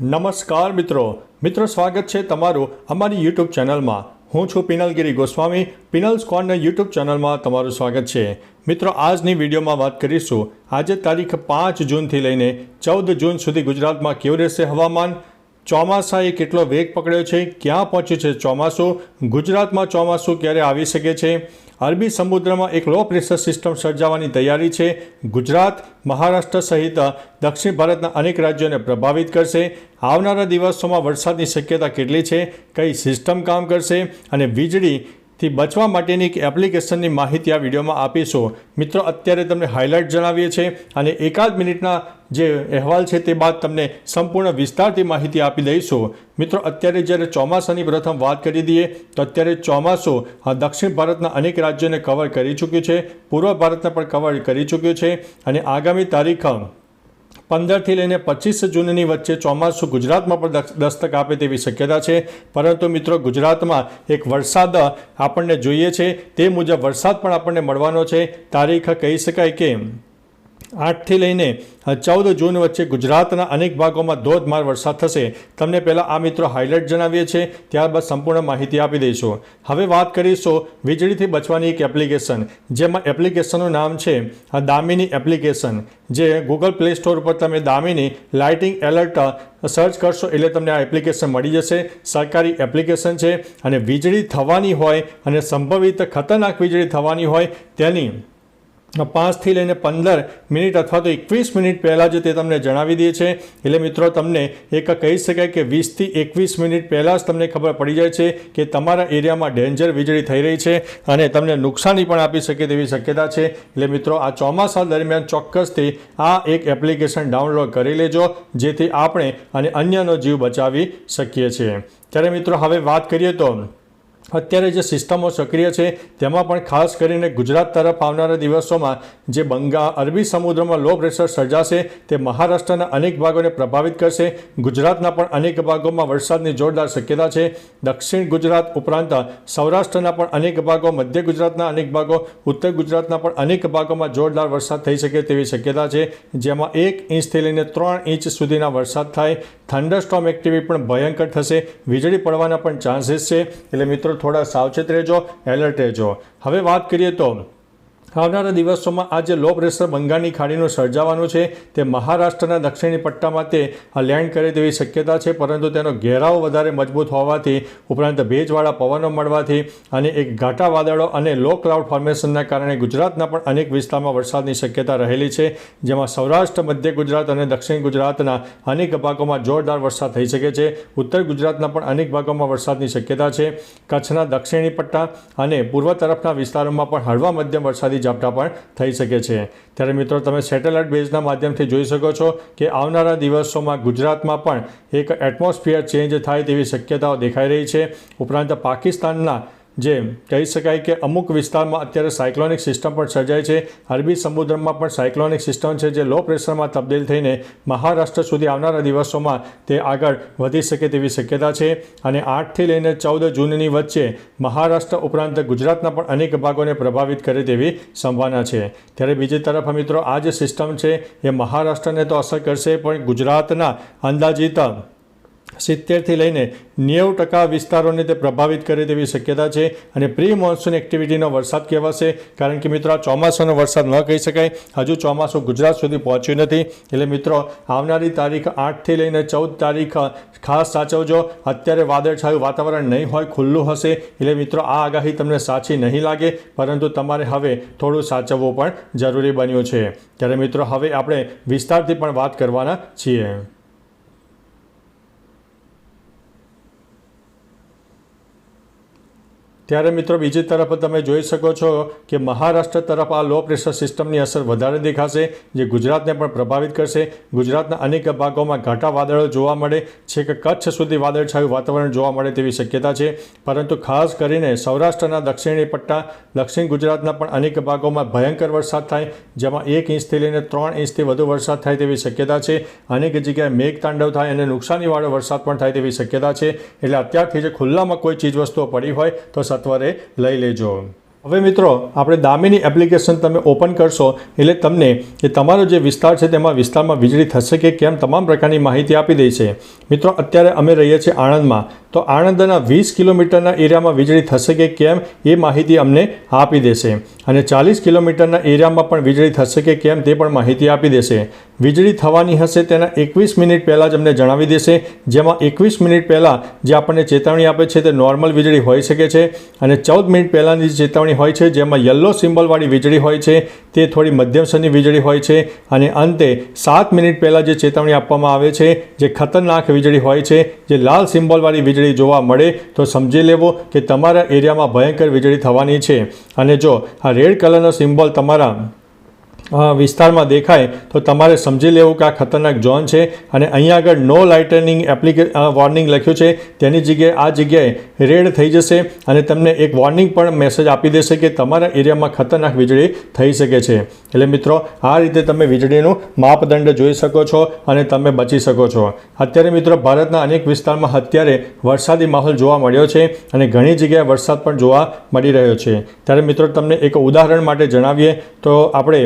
નમસ્કાર મિત્રો. મિત્રો, સ્વાગત છે તમારું અમારી યુટ્યુબ ચેનલમાં. હું છું પિનલગીરી ગોસ્વામી. પિનલ સ્કોનના યુટ્યુબ ચેનલમાં તમારું સ્વાગત છે. મિત્રો, આજની વિડીયોમાં વાત કરીશું. આજે તારીખ પાંચ જૂનથી લઈને ચૌદ જૂન સુધી ગુજરાતમાં કેવું રહેશે હવામાન? ચોમાસાએ કેટલો વેગ પકડ્યો છે, ક્યાં પહોંચ્યું છે ચોમાસું, ગુજરાતમાં ચોમાસું ક્યારે આવી શકે છે? અરબી સમુદ્રમાં એક લો પ્રેશર સિસ્ટમ સર્જાવાની તૈયારી છે. ગુજરાત, મહારાષ્ટ્ર સહિત દક્ષિણ ભારતના અનેક રાજ્યોને પ્રભાવિત કરશે. આવનારા દિવસોમાં વરસાદની શક્યતા કેટલી છે, કઈ સિસ્ટમ કામ કરશે અને વીજળીથી બચવા માટેની એક એપ્લિકેશનની માહિતી આ વિડીયોમાં આપીશું. મિત્રો, અત્યારે તમને હાઇલાઇટ જણાવીએ છીએ અને એકાદ મિનિટના જે અહેવાલ છે તે બાદ તમને સંપૂર્ણ વિસ્તારથી માહિતી આપી દઈશું. મિત્રો, અત્યારે જ્યારે ચોમાસાની પ્રથમ વાત કરી દઈએ, તો અત્યારે ચોમાસું દક્ષિણ ભારતના અનેક રાજ્યોને કવર કરી ચૂક્યું છે. પૂર્વ ભારતને પણ કવર કરી ચૂક્યું છે. અને આગામી તારીખ પંદરથી લઈને પચીસ જૂનની વચ્ચે ચોમાસું ગુજરાતમાં પણ દસ્તક આપે તેવી શક્યતા છે. પરંતુ મિત્રો, ગુજરાતમાં એક વરસાદ આપણને જોઈએ છે. તે મુજબ વરસાદ પણ આપણને મળવાનો છે. તારીખ કહી શકાય કે આઠથી લઈને ચૌદ જૂન વચ્ચે ગુજરાતના અનેક ભાગોમાં ધોધમાર વરસાદ થશે. તમને પહેલાં આ મિત્રો હાઇલાઇટ જણાવીએ છીએ, ત્યારબાદ સંપૂર્ણ માહિતી આપી દઈશું. હવે વાત કરીશું વીજળીથી બચવાની એક એપ્લિકેશન જેમાં એપ્લિકેશનનું નામ છે દામિની એપ્લિકેશન જે ગૂગલ પ્લે સ્ટોર પર તમે દામિની લાઇટિંગ એલર્ટ સર્ચ કરશો એટલે તમને આ એપ્લિકેશન મળી જશે. સરકારી એપ્લિકેશન છે અને વીજળી થવાની હોય અને સંભવિત ખતરનાક વીજળી થવાની હોય તેની પાંચથી લઈને પંદર મિનિટ અથવા તો એકવીસ મિનિટ પહેલાં જ તે તમને જણાવી દે છે. એટલે મિત્રો, તમને એક કહી શકાય કે વીસથી એકવીસ મિનિટ પહેલાં જ તમને ખબર પડી જાય છે કે તમારા એરિયામાં ડેન્જર વીજળી થઈ રહી છે અને તમને નુકસાની પણ આપી શકે તેવી શક્યતા છે. એટલે મિત્રો, આ ચોમાસા દરમિયાન ચોક્કસથી આ એક એપ્લિકેશન ડાઉનલોડ કરી લેજો, જેથી આપણે અને અન્યનો જીવ બચાવી શકીએ છીએ. ત્યારે મિત્રો, હવે વાત કરીએ તો અત્યારે જે સિસ્ટમો સક્રિય છે, તેમાં પણ ખાસ કરીને ગુજરાત તરફ આવનારા દિવસોમાં જે બંગા, અરબી સમુદ્રમાં લો પ્રેશર સર્જાશે, તે મહારાષ્ટ્રના અનેક ભાગોને પ્રભાવિત કરશે. ગુજરાતના પણ અનેક ભાગોમાં વરસાદની જોરદાર શક્યતા છે. દક્ષિણ ગુજરાત ઉપરાંત સૌરાષ્ટ્રના પણ અનેક ભાગો, મધ્ય ગુજરાતના અનેક ભાગો, ઉત્તર ગુજરાતના પણ અનેક ભાગોમાં જોરદાર વરસાદ થઈ શકે તેવી શક્યતા છે. જેમાં એક ઇંચથી લઈને ત્રણ ઇંચ સુધીના વરસાદ થાય. થંડરસ્ટોમ એક્ટિવિટી પણ ભયંકર થશે. વીજળી પડવાના પણ ચાન્સીસ છે. એટલે મિત્રો થોડા સાવચેત રહેજો એલર્ટ રહેજો. હવે વાત કરીએ તો આવનારા દિવસોમાં આ જે લો પ્રેશર બંગાળની ખાડીનું સર્જાવાનું છે. તે મહારાષ્ટ્રના દક્ષિણી પટ્ટામાં તે લેન્ડ કરે તેવી શક્યતા છે, પરંતુ તેનો ઘેરાવ વધારે મજબૂત હોવાથી, ઉપરાંત ભેજવાળા પવનો મળવાથી અને એક ઘાટા વાદળો અને લો ક્લાઉડ ફોર્મેશનના કારણે ગુજરાતના પણ અનેક વિસ્તારમાં વરસાદની શક્યતા રહેલી છે. જેમાં સૌરાષ્ટ્ર, મધ્ય ગુજરાત અને દક્ષિણ ગુજરાતના અનેક ભાગોમાં જોરદાર વરસાદ થઈ શકે છે. ઉત્તર ગુજરાતના પણ અનેક ભાગોમાં વરસાદની શક્યતા છે. કચ્છના દક્ષિણી પટ્ટા અને પૂર્વ તરફના વિસ્તારોમાં પણ હળવા મધ્યમ વરસાદી ઝાપટા પણ થઈ શકે છે. ત્યારે મિત્રો, તમે સેટેલાઇટ બેઝના માધ્યમથી જોઈ શકો છો કે આવનારા દિવસોમાં ગુજરાતમાં પણ એક એટમોસ્ફિયર ચેન્જ થાય તેવી શક્યતાઓ દેખાઈ રહી છે. ઉપરાંત પાકિસ્તાનના જે કહી શકાય કે અમુક વિસ્તારમાં અત્યારે સાયક્લોનિક સિસ્ટમ પણ સર્જાય છે. અરબી સમુદ્રમાં પણ સાયક્લોનિક સિસ્ટમ છે જે લો પ્રેશરમાં તબદીલ થઈને મહારાષ્ટ્ર સુધી આવનારા દિવસોમાં તે આગળ વધી શકે તેવી શક્યતા છે. અને આઠથી લઈને ચૌદ જૂનની વચ્ચે મહારાષ્ટ્ર ઉપરાંત ગુજરાતના પણ અનેક ભાગોને પ્રભાવિત કરે તેવી સંભાવના છે. ત્યારે બીજી તરફ મિત્રો આ જે સિસ્ટમ છે એ મહારાષ્ટ્રને તો અસર કરશે, પણ ગુજરાતના અંદાજિત સિત્તેરથી લઈને નેવું ટકા વિસ્તારોને તે પ્રભાવિત કરે તેવી શક્યતા છે અને પ્રી મોન્સૂન એક્ટિવિટીનો વરસાદ કહેવાશે. કારણ કે મિત્રો, આ ચોમાસાનો વરસાદ ન કહી શકાય. હજુ ચોમાસું ગુજરાત સુધી પહોંચ્યું નથી. એટલે મિત્રો, આવનારી તારીખ આઠથી લઈને ચૌદ તારીખ ખાસ સાચવજો. અત્યારે વાદળછાયું વાતાવરણ નહીં હોય, ખુલ્લું હશે. એટલે મિત્રો, આ આગાહી તમને સાચી નહીં લાગે, પરંતુ તમારે હવે થોડું સાચવવું પણ જરૂરી બન્યું છે. ત્યારે મિત્રો, હવે આપણે વિસ્તારથી પણ વાત કરવાના છીએ. ત્યારે મિત્રો બીજી તરફ તમે જોઈ શકો છો કે મહારાષ્ટ્ર તરફ આ લો પ્રેશર સિસ્ટમની અસર વધારે દેખાશે, જે ગુજરાતને પણ પ્રભાવિત કરશે. ગુજરાતના અનેક ભાગોમાં ઘાટા વાદળો જોવા મળે છે કે કચ્છ સુધી વાદળછાયું વાતાવરણ જોવા મળે તેવી શક્યતા છે. પરંતુ ખાસ કરીને સૌરાષ્ટ્રના દક્ષિણી પટ્ટા, દક્ષિણ ગુજરાતના પણ અનેક ભાગોમાં ભયંકર વરસાદ થાય, જેમાં એક ઇંચથી લઈને ત્રણ ઇંચથી વધુ વરસાદ થાય તેવી શક્યતા છે. અનેક જગ્યાએ મેઘતાંડવ થાય અને નુકસાનીવાળો વરસાદ પણ થાય તેવી શક્યતા છે. એટલે અત્યારથી જે ખુલ્લામાં કોઈ ચીજવસ્તુઓ પડી હોય તો સત્વરે લઈ લેજો. હવે મિત્રો, આપણે દામીની એપ્લિકેશન તમે ઓપન કરશો, એટલે તમને એ તમારો જે વિસ્તાર છે તેમાં વિસ્તારમાં વીજળી થશે કે કેમ તમામ પ્રકારની માહિતી આપી દે છે. મિત્રો, અત્યારે અમે રહીએ છીએ આણંદમાં. તો આણંદના વીસ કિલોમીટરના એરિયામાં વીજળી થશે કે કેમ એ માહિતી અમને આપી દેશે. અને ચાલીસ કિલોમીટરના એરિયામાં પણ વીજળી થશે કે કેમ તે પણ માહિતી આપી દેશે. વીજળી થવાની હશે તેના એકવીસ મિનિટ પહેલાં જ અમને જણાવી દેશે. જેમાં એકવીસ મિનિટ પહેલાં જે આપણને ચેતવણી આપે છે તે નોર્મલ વીજળી હોઈ શકે છે અને ચૌદ મિનિટ પહેલાંની ચેતવણી હોય છે, જેમાં યલો સિમ્બલવાળી વીજળી હોય છે, તે થોડી મધ્યમસરની વીજળી હોય છે અને અંતે સાત મિનિટ પહેલાં જે ચેતવણી આપવામાં આવે છે, જે ખતરનાક વીજળી હોય છે, જે લાલ સિમ્બોલવાળી વીજળી જોવા મળે, તો સમજી લેવો કે તમારા એરિયામાં ભયંકર વીજળી થવાની છે. અને જો આ રેડ કલરનો સિમ્બોલ તમારા વિસ્તારમાં દેખાય, તો તમારે સમજી લેવું કે આ ખતરનાક ઝોન છે અને અહીંયા આગળ નો લાઇટનિંગ એપ્લિકે વોર્નિંગ લખ્યું છે. તેની જગ્યાએ, આ જગ્યાએ રેડ થઈ જશે અને તમને એક વોર્નિંગ પણ મેસેજ આપી દેશે કે તમારા એરિયામાં ખતરનાક વીજળી થઈ શકે છે. એટલે મિત્રો, આ રીતે તમે વીજળીનું માપદંડ જોઈ શકો છો અને તમે બચી શકો છો. અત્યારે મિત્રો, ભારતના અનેક વિસ્તારમાં અત્યારે વરસાદી માહોલ જોવા મળ્યો છે અને ઘણી જગ્યાએ વરસાદ પણ જોવા મળી રહ્યો છે. ત્યારે મિત્રો, તમને એક ઉદાહરણ માટે જણાવીએ, તો આપણે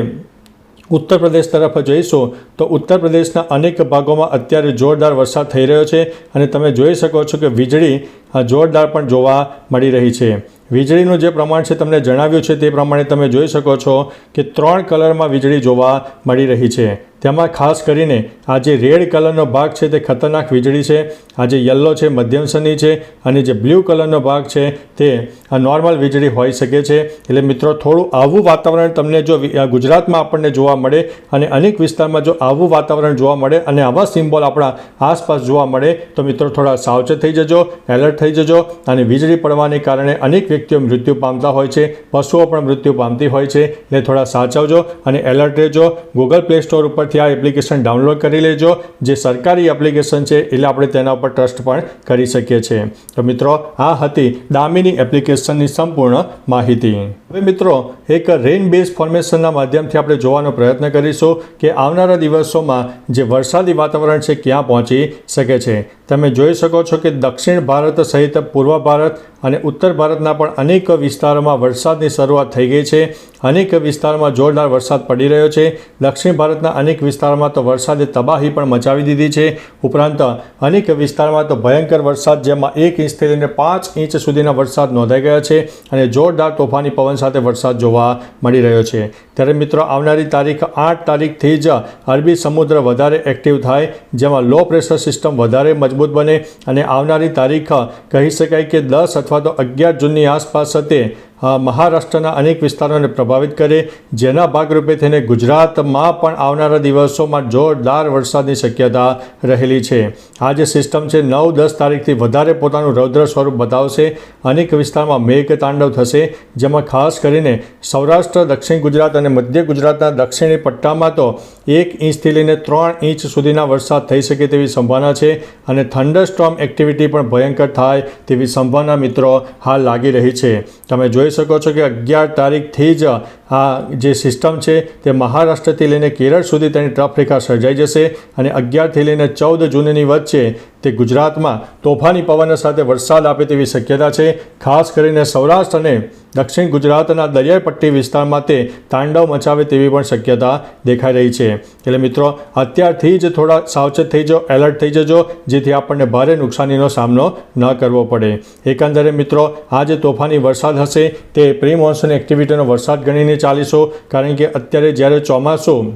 ઉત્તર પ્રદેશ તરફ જઈશું તો ઉત્તર પ્રદેશના અનેક ભાગોમાં અત્યારે જોરદાર વરસાદ થઈ રહ્યો છે અને તમે જોઈ શકો છો કે વીજળી જોરદાર પણ જોવા મળી રહી છે. વીજળીનું જે પ્રમાણ છે તમને જણાવ્યું છે તે પ્રમાણે તમે જોઈ શકો છો કે ત્રણ કલરમાં વીજળી જોવા મળી રહી છે. તેમાં ખાસ કરીને આ જે રેડ કલરનો ભાગ છે તે ખતરનાક વીજળી છે, આ જે યલો છે, મધ્યમ શનિ છે અને જે બ્લુ કલરનો ભાગ છે તે આ નોર્મલ વીજળી હોઈ શકે છે. એટલે મિત્રો, થોડું આવું વાતાવરણ તમને જો ગુજરાતમાં આપણને જોવા મળે અને અનેક વિસ્તારમાં જો આવું વાતાવરણ જોવા મળે અને આવા સિમ્બોલ આપણા આસપાસ જોવા મળે, તો મિત્રો થોડા સાવચેત થઈ જજો, એલર્ટ થઈ જજો અને વીજળી પડવાને કારણે અનેક વ્યક્તિઓ મૃત્યુ પામતા હોય છે, પશુઓ પણ મૃત્યુ પામતી હોય છે. એટલે થોડા સાચવજો અને એલર્ટ રહેજો. ગૂગલ પ્લે સ્ટોર ઉપરથી આ એપ્લિકેશન ડાઉનલોડ કરી લેજો. જે સરકારી એપ્લિકેશન છે, એટલે આપણે તેના ઉપર ટ્રસ્ટ પણ કરી શકીએ છીએ. તો મિત્રો, આ હતી દામિની એપ્લિકેશનની સંપૂર્ણ માહિતી. હવે મિત્રો, એક રેઇન બેઝ ફોર્મેશનના માધ્યમથી આપણે જોવાનો પ્રયત્ન કરીશું કે આવનારા દિવસોમાં જે વરસાદી વાતાવરણ છે, ક્યાં પહોંચી શકે છે. તમે જોઈ શકો છો કે દક્ષિણ ભારત સહિત પૂર્વ ભારત અને ઉત્તર ભારતના પણ અનેક વિસ્તારોમાં વરસાદની શરૂઆત થઈ ગઈ છે. અનેક વિસ્તારમાં જોરદાર વરસાદ પડી રહ્યો છે. દક્ષિણ ભારતના અનેક વિસ્તારમાં તો વરસાદે તબાહી પણ મચાવી દીધી છે. ઉપરાંત અનેક વિસ્તારમાં તો ભયંકર વરસાદ, જેમાં એક ઇંચથી લઈને પાંચ ઇંચ સુધીના વરસાદ નોંધાઈ ગયા છે અને જોરદાર તોફાની પવન સાથે વરસાદ જોવા મળી રહ્યો છે. ત્યારે મિત્રો, આવનારી તારીખ આઠ તારીખથી જ અરબી સમુદ્ર વધારે એક્ટિવ થાય, જેમાં લો પ્રેશર સિસ્ટમ વધારે મજબૂત બને અને આવનારી તારીખ કહી શકાય કે દસ અથવા તો અગિયાર જૂનની આસપાસ તે મહારાષ્ટ્રના અનેક વિસ્તારોને પ્રભાવિત કરે. જેના ભાગરૂપે થઈને ગુજરાતમાં પણ આવનારા દિવસોમાં જોરદાર વરસાદની શક્યતા રહેલી છે. આ જે સિસ્ટમ છે, નવ દસ તારીખથી વધારે પોતાનું રૌદ્ર સ્વરૂપ બતાવશે. અનેક વિસ્તારમાં મેઘ તાંડવ થશે, જેમાં ખાસ કરીને સૌરાષ્ટ્ર, દક્ષિણ ગુજરાત અને મધ્ય ગુજરાતના દક્ષિણી પટ્ટામાં તો એક ઇંચથી લઈને ત્રણ ઇંચ સુધીના વરસાદ થઈ શકે તેવી સંભાવના છે અને થંડરસ્ટ્રોમ એક્ટિવિટી પણ ભયંકર થાય તેવી સંભાવના મિત્રો હાલ લાગી રહી છે. તમે જોઈ શકો છો કે અગિયાર તારીખથી જ આ જે સિસ્ટમ છે તે મહારાષ્ટ્રથી લઈને કેરળ સુધી તેની ટ્રફ રેખા સર્જાઈ જશે અને અગિયારથી લઈને ચૌદ જૂનની વચ્ચે તે ગુજરાતમાં તોફાની પવન સાથે વરસાદ આપે તેવી શક્યતા છે. ખાસ કરીને સૌરાષ્ટ્ર અને દક્ષિણ ગુજરાતના દરિયાઈ પટ્ટી વિસ્તારમાં તે તાંડવ મચાવે તેવી પણ શક્યતા દેખાઈ રહી છે. એટલે મિત્રો, અત્યારથી જ થોડા સાવચેત થઈ જાઓ, એલર્ટ થઈ જજો, જેથી આપણને ભારે નુકસાનીનો સામનો ન કરવો પડે. એકંદરે મિત્રો આ જે તોફાની વરસાદ હશે, તે પ્રી મોન્સૂન એક્ટિવિટીનો વરસાદ ગણીને ચાલીશું, કારણ કે અત્યારે જ્યારે ચોમાસું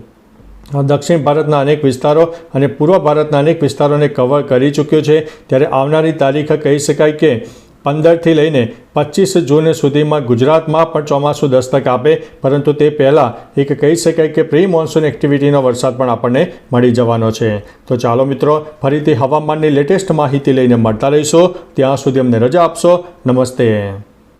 દક્ષિણ ભારતના અનેક વિસ્તારો અને પૂર્વ ભારતના અનેક વિસ્તારોને કવર કરી ચૂક્યો છે, ત્યારે આવનારી તારીખ કહી શકાય કે પંદરથી લઈને પચીસ જૂન સુધીમાં ગુજરાતમાં પણ ચોમાસું દસ્તક આપે, પરંતુ તે પહેલાં એક કહી શકાય કે પ્રી મોન્સૂન એક્ટિવિટીનો વરસાદ પણ આપણને મળી જવાનો છે. તો ચાલો મિત્રો, ફરીથી હવામાનની લેટેસ્ટ માહિતી લઈને મળતા રહીશું. ત્યાં સુધી અમને રજા આપશો. નમસ્તે.